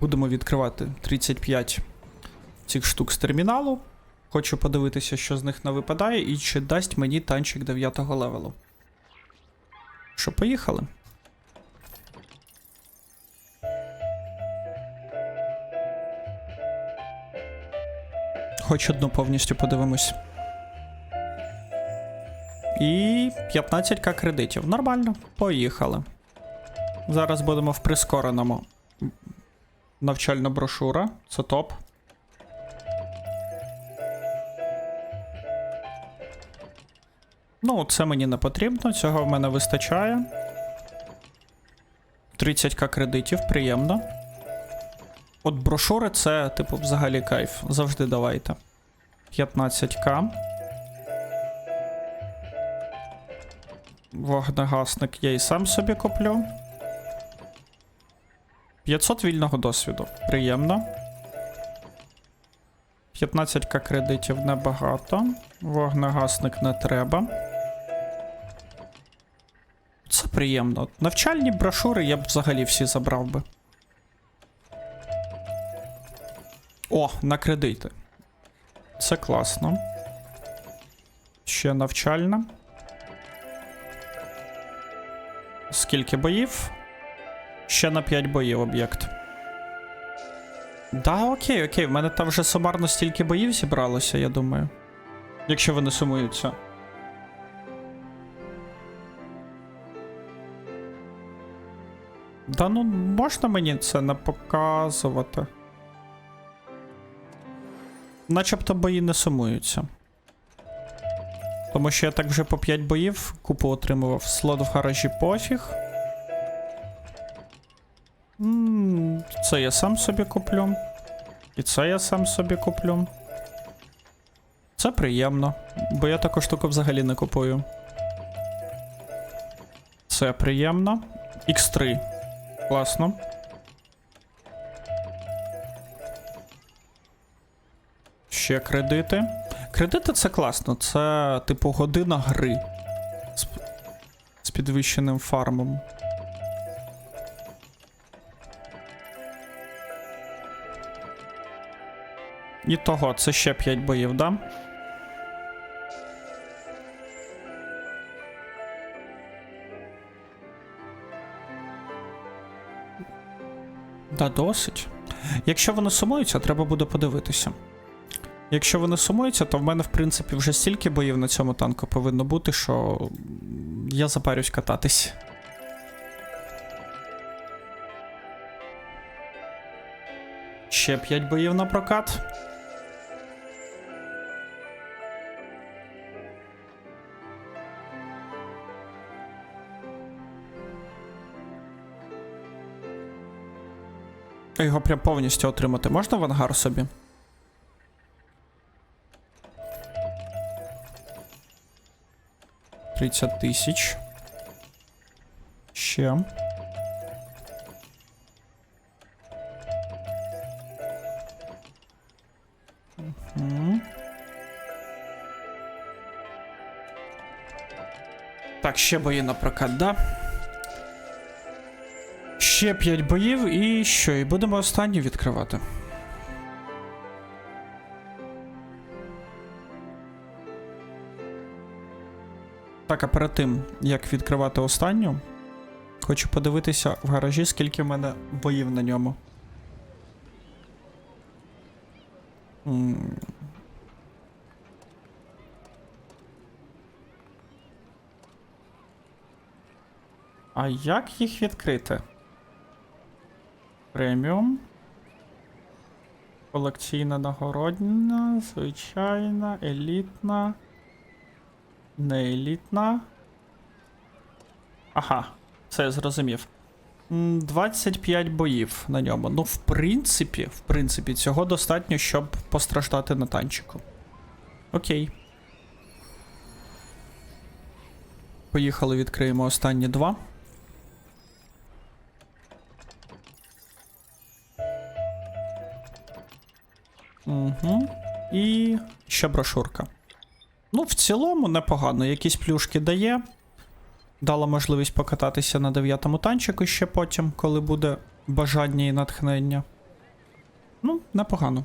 Будемо відкривати 35 цих штук з терміналу. Хочу подивитися, що з них не випадає, і чи дасть мені танчик 9 левелу. Що, поїхали? Хоч одну повністю подивимось. І 15к кредитів. Нормально, поїхали. Зараз будемо в прискореному. Навчальна брошура. Це топ. Ну, це мені не потрібно, цього в мене вистачає. 30к кредитів, приємно. От брошури це, типу, взагалі кайф. Завжди давайте. 15к. Вогнегасник я і сам собі куплю. 500 вільного досвіду. Приємно. 15к кредитів небагато. Вогнегасник не треба. Це приємно. Навчальні брошури я б взагалі всі забрав би. О, на кредити. Це класно. Ще навчальна. Скільки боїв? Ще на 5 боїв об'єкт. Да, окей, окей. В мене там вже сумарно стільки боїв зібралося, я думаю. Якщо вони сумуються. Да ну можна мені це не показувати? Начебто бої не сумуються. Тому що я так вже по 5 боїв купу отримував. Слот в гаражі пофіг. Це я сам собі куплю. І це я сам собі куплю. Це приємно, бо я таку штуку взагалі не купую. Це приємно. X3. Класно. Ще кредити. Кредити це класно. Це, типу, година гри. З, підвищеним фармом. І того, це ще 5 боїв, да? Да, досить. Якщо вони сумуються, треба буде подивитися. Якщо вони сумуються, то в мене, в принципі, вже стільки боїв на цьому танку повинно бути, що я запарюсь кататись. Ще 5 боїв на прокат. Його прям повністю отримати можна в ангар собі? Тридцять тисяч. Ще. Так, ще бої на прокат, да? Ще 5 боїв і що? І будемо останню відкривати. Так, а перед тим, як відкривати останню, хочу подивитися в гаражі, скільки в мене боїв на ньому. А як їх відкрити? Преміум. Колекційна нагородна, звичайна, елітна. Не елітна. Ага, все зрозумів. 25 боїв на ньому. Ну, в принципі, в принципі, цього достатньо, щоб постраждати на танчику. Окей. Поїхали, відкриємо останні два. Угу. І ще брошурка. Ну, в цілому непогано. Якісь плюшки дає. Дала можливість покататися на дев'ятому танчику ще потім, коли буде бажання і натхнення. Ну, непогано.